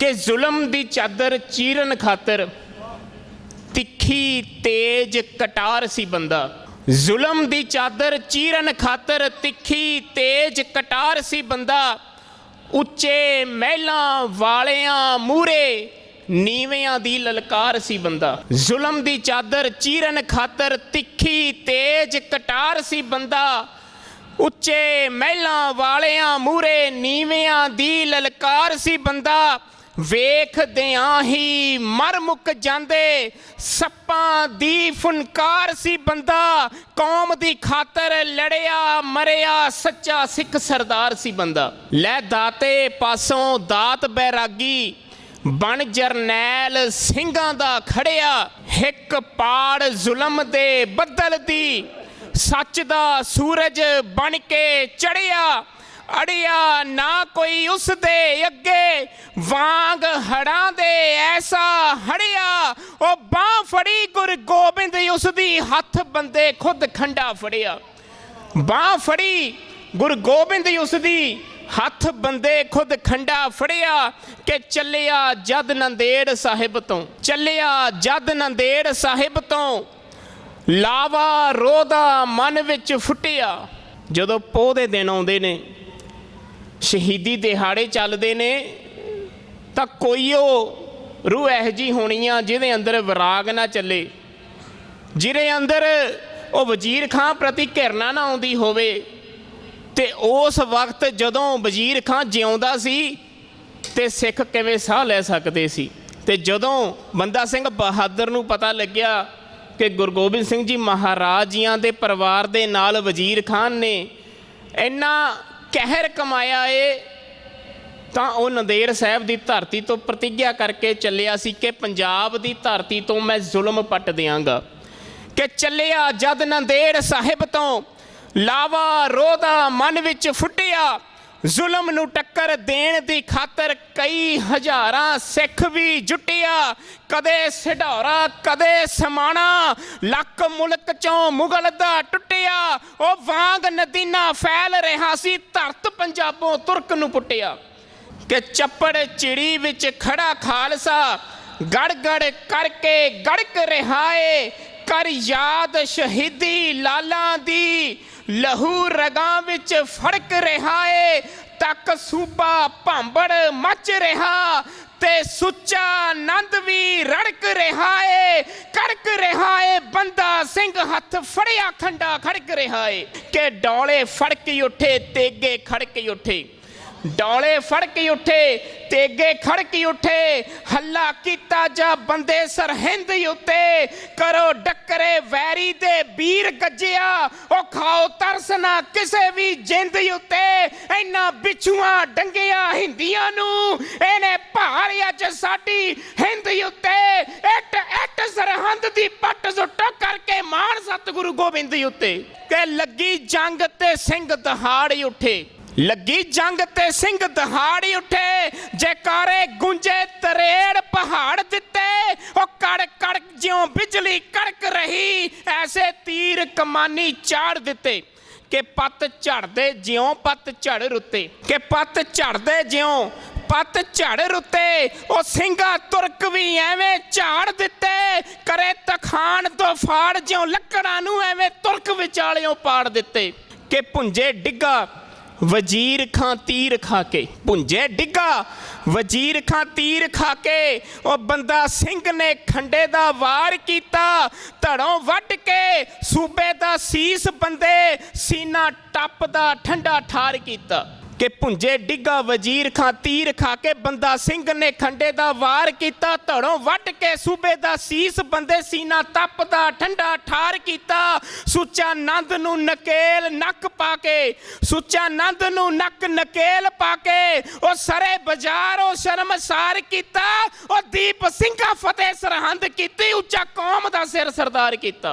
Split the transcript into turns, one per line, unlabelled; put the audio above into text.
ਕਿ ਜ਼ੁਲਮ ਦੀ ਚਾਦਰ ਚੀਰਨ ਖਾਤਰ ਤਿੱਖੀ ਤੇਜ ਕਟਾਰ ਸੀ ਬੰਦਾ। ਜ਼ੁਲਮ ਦੀ ਚਾਦਰ ਚੀਰਨ ਖਾਤਰ ਤਿੱਖੀ ਤੇਜ ਕਟਾਰ ਸੀ ਬੰਦਾ। ਉੱਚੇ ਮਹਿਲਾਂ ਵਾਲਿਆਂ ਮੂਰੇ ਨੀਵਿਆਂ ਦੀ ਲਲਕਾਰ ਸੀ ਬੰਦਾ। ਜ਼ੁਲਮ ਦੀ ਚਾਦਰ ਚੀਰਨ ਖਾਤਰ ਤਿੱਖੀ ਤੇਜ ਕਟਾਰ ਸੀ ਬੰਦਾ। ਉੱਚੇ ਮਹਿਲਾਂ ਵਾਲਿਆਂ ਮੂਰੇ ਨੀਵਿਆਂ ਦੀ ਲਲਕਾਰ ਸੀ ਬੰਦਾ। ਵੇਖਦਿਆਂ ਹੀ ਮਰ ਮੁੱਕ ਜਾਂਦੇ। ਸੱਪਾਂ ਦੀ ਫੁਨਕਾਰ ਸੀ ਬੰਦਾ, ਕੌਮ ਦੀ ਖਾਤਰ ਲੜਿਆ, ਮਰਿਆ, ਸੱਚਾ ਸਿੱਖ ਸਰਦਾਰ ਸੀ ਬੰਦਾ। ਲੈ ਦਾਤੇ ਪਾਸੋਂ ਦਾਤ ਬੈਰਾਗੀ, ਬਣ ਜਰਨੈਲ ਸਿੰਘਾਂ ਦਾ ਖੜਿਆ। ਹਿੱਕ ਪਾੜ ਜ਼ੁਲਮ ਦੇ ਬੱਦਲ ਦੀ, ਸੱਚ ਦਾ ਸੂਰਜ ਬਣ ਕੇ ਚੜਿਆ। ਅੜਿਆ ਨਾ ਕੋਈ ਉਸ ਦੇ ਅੱਗੇ, ਵਾਂਗ ਹੜਾਂ ਦੇ ਐਸਾ ਹੜਿਆ। ਉਹ ਬਾਹ ਫੜੀ ਗੁਰ ਗੋਬਿੰਦ ਉਸ ਦੀ ਹੱਥ ਬੰਦੇ ਖੁਦ ਖੰਡਾ ਫੜਿਆ। ਬਾਹ ਫੜੀ ਗੁਰ ਗੋਬਿੰਦ ਉਸ ਦੀ ਹੱਥ ਬੰਦੇ ਖੁਦ ਖੰਡਾ ਫੜਿਆ ਕਿ ਚੱਲਿਆ ਜਦ ਨੰਦੇੜ ਸਾਹਿਬ ਤੋਂ, ਚੱਲਿਆ ਜਦ ਨੰਦੇੜ ਸਾਹਿਬ ਤੋਂ। ਲਾਵਾ ਰੋਦਾ ਮਨ ਵਿੱਚ ਫੁੱਟਿਆ। ਜਦੋਂ ਪੋਹ ਦੇ ਦਿਨ ਆਉਂਦੇ ਨੇ ਸ਼ਹੀਦੀ ਦਿਹਾੜੇ ਚੱਲਦੇ ਨੇ, ਤਾਂ ਕੋਈ ਉਹ ਰੂਹ ਇਹੋ ਜੀ ਹੋਣੀ ਆ ਜਿਹਦੇ ਅੰਦਰ ਵਿਰਾਗ ਨਾ ਚੱਲੇ। ਜਿਹਦੇ ਅੰਦਰ ਉਹ ਵਜ਼ੀਰ ਖਾਂ ਪ੍ਰਤੀ ਘਿਰਨਾ ਨਾ ਆਉਂਦੀ ਹੋਵੇ, ਤੇ ਉਸ ਵਕਤ ਜਦੋਂ ਵਜ਼ੀਰ ਖਾਂ ਜਿਉਂਦਾ ਸੀ, ਤੇ ਸਿੱਖ ਕਿਵੇਂ ਸਾਹ ਲੈ ਸਕਦੇ ਸੀ? ਤੇ ਜਦੋਂ ਬੰਦਾ ਸਿੰਘ ਬਹਾਦਰ ਨੂੰ ਪਤਾ ਲੱਗਿਆ ਕਿ ਗੁਰੂ ਗੋਬਿੰਦ ਸਿੰਘ ਜੀ ਮਹਾਰਾਜ ਜੀਆਂ ਦੇ ਪਰਿਵਾਰ ਦੇ ਨਾਲ ਵਜ਼ੀਰ ਖਾਨ ਨੇ, ਇੰਨਾ ਕਹਿਰ ਕਮਾਇਆ ਏ, ਤਾਂ ਉਹ ਨੰਦੇੜ ਸਾਹਿਬ ਦੀ ਧਰਤੀ ਤੋਂ ਪ੍ਰਤੀਗਿਆ ਕਰਕੇ ਚੱਲਿਆ ਸੀ ਕਿ ਪੰਜਾਬ ਦੀ ਧਰਤੀ ਤੋਂ ਮੈਂ ਜ਼ੁਲਮ ਪੱਟ ਦਿਆਂਗਾ। ਕਿ ਚੱਲਿਆ ਜਦ ਨੰਦੇੜ ਸਾਹਿਬ ਤੋਂ ਲਾਵਾ ਰੋਦਾ ਮਨ ਵਿੱਚ ਫੁੱਟਿਆ ਜ਼ੁਲਮ ਨੂੰ ਟੱਕਰ ਦੇਣ ਦੀ ਖਾਤਰ ਕਈ ਹਜ਼ਾਰਾਂ ਸਿੱਖ ਵੀ ਜੁਟਿਆ। ਕਦੇ ਸਿਢੌਰਾ ਕਦੇ ਸਮਾਣਾ, ਲੱਕ ਮੁਲਕ ਚੋਂ ਮੁਗਲ ਦਾ ਟੁੱਟਿਆ। ਉਹ ਵਾਂਗ ਨਦੀਨਾ ਫੈਲ ਰਿਹਾ ਸੀ, ਧਰਤ ਪੰਜਾਬੋਂ ਤੁਰਕ ਨੂੰ ਪੁੱਟਿਆ। ਕਿ ਚੱਪੜ ਚਿੜੀ ਵਿੱਚ ਖੜਾ ਖਾਲਸਾ ਗੜ ਗੜ ਕਰਕੇ ਗੜਕ ਰਿਹਾ ਏ। ਕਰ ਯਾਦ ਸ਼ਹੀਦੀ ਲਾਲਾਂ ਦੀ, ਲਹੂ ਰਗਾਂ ਵਿੱਚ ਫੜਕ ਰਿਹਾ ਏ, ਤੱਕ ਸੂਬਾ ਭਾਂਬੜ ਮੱਚ ਰਿਹਾ, ਤੇ ਸੁੱਚਾ ਆਨੰਦ ਵੀ ਰੜਕ ਰਿਹਾ ਏ, ਕੜਕ ਰਿਹਾ ਏ, ਬੰਦਾ ਸਿੰਘ ਹੱਥ ਫੜਿਆ ਖੰਡਾ ਖੜਕ ਰਿਹਾ ਏ, ਕਿ ਡੋਲੇ ਫੜਕ ਉੱਠੇ, ਤੇਗੇ ਖੜਕ ਉੱਠੇ। ਡੌਲੇ ਫੜਕੀ ਕੇ ਉੱਠੇ, ਤੇਗੇ ਖੜ ਉੱਠੇ, ਹੱਲਾ ਕੀਤਾ ਜਾ ਬੰਦੇ ਸਰਹਿੰਦ ਉੱਤੇ, ਕਰੋ ਡੱਕਰੇ ਵੈਰੀ ਦੇ ਵੀਰ ਗੱਜਿਆ, ਉਹ ਖਾਓ ਤਰਸ ਨਾ ਕਿਸੇ ਵੀ ਜਿੰਦ ਉੱਤੇ, ਇੰਨਾ ਬਿਛੂਆਂ ਡੰਗਿਆ ਹਿੰਦੀਆਂ ਨੂੰ, ਇਹਨੇ ਭਾਰ ਅੱਜ ਸਾਡੀ ਹਿੰਦ ਉੱਤੇ, ਇੱਟ ਇੱਟ ਸਰਹੰਦ ਦੀ ਪੱਟ ਸੁੱਟ ਕਰਕੇ ਮਾਣ ਸਤਿਗੁਰੂ ਗੋਬਿੰਦ ਉੱਤੇ, ਕਿ ਲੱਗੀ ਜੰਗ ਤੇ ਸਿੰਘ ਦਹਾੜ ਉੱਠੇ। ਲੱਗੀ ਜੰਗ ਤੇ ਸਿੰਘ ਦਹਾੜੀ ਉੱਠੇ, ਜੈਕਾਰੇ ਗੁੰਜੇ ਤਰੇੜ ਪਹਾੜ ਦਿੱਤੇ। ਉਹ ਕੜ ਕੜ ਜਿਉਂ ਬਿਜਲੀ ਕੜਕ ਰਹੀ, ਐਸੇ ਤੀਰ ਕਮਾਨੀ ਚਾੜ ਦਿੱਤੇ। ਕਿ ਪੱਤ ਝੜਦੇ ਜਿਉਂ ਪੱਤ ਝੜ ਰੁੱਤੇ। ਕਿ ਪੱਤ ਝੜਦੇ ਜਿਉਂ ਪੱਤ ਝੜ ਰੁੱਤੇ। ਉਹ ਸਿੰਘਾ ਤੁਰਕ ਵੀ ਐਵੇਂ ਝਾੜ ਦਿੱਤੇ। ਕਰੇ ਤਖਾਨ ਤੋਂ ਫਾੜ ਜਿਉਂ ਲੱਕੜਾਂ ਨੂੰ ਐਵੇਂ ਤੁਰਕ ਵਿਚਾਲਿਓਂ ਪਾੜ ਦਿੱਤੇ। ਕਿ ਭੁੰਜੇ ਡਿੱਗਾ ਵਜ਼ੀਰ ਖਾਂ ਤੀਰ ਖਾ ਕੇ। ਭੁੰਜੇ ਡਿੱਗਾ, ਵਜ਼ੀਰ ਖਾਂ ਤੀਰ ਖਾ ਕੇ। ਉਹ ਬੰਦਾ ਸਿੰਘ ਨੇ ਖੰਡੇ ਦਾ ਵਾਰ ਕੀਤਾ, ਧੜੋਂ ਵੱਢ ਕੇ ਸੂਬੇ ਦਾ ਸੀਸ ਬੰਦੇ ਸੀਨਾ ਟੱਪਦਾ ਠੰਡਾ ਠਾਰ ਕੀਤਾ। ਕਿ ਭੁੰਜੇ ਡਿੱਗਾ ਵਜ਼ੀਰ ਖਾਂ ਤੀਰ ਖਾ ਕੇ ਬੰਦਾ ਸਿੰਘ ਨੇ ਖੰਡੇ ਦਾ ਵਾਰ ਕੀਤਾ, ਧੜੋਂ ਵੱਢ ਕੇ ਸੂਬੇ ਦਾ ਸੀਸ ਬੰਦੇ ਸੀਨਾ ਤਪਦਾ, ਠੰਡਾ ਠਾਰ ਕੀਤਾ। ਸੁੱਚਾ ਨੰਦ ਨੂੰ ਨਕੇਲ ਨੱਕ ਪਾ ਕੇ, ਸੁੱਚਾ ਨੰਦ ਨੂੰ ਨੱਕ ਨਕੇਲ ਪਾ ਕੇ, ਉਹ ਸਰੇ ਬਾਜ਼ਾਰ, ਉਹ ਸ਼ਰਮਸਾਰ ਕੀਤਾ, ਉਹ ਦੀਪ ਸਿੰਘਾ ਫਤਿਹ ਸਰਹੰਦ ਕੀਤੀ, ਉੱਚਾ ਕੌਮ ਦਾ ਸਿਰ ਸਰਦਾਰ ਕੀਤਾ।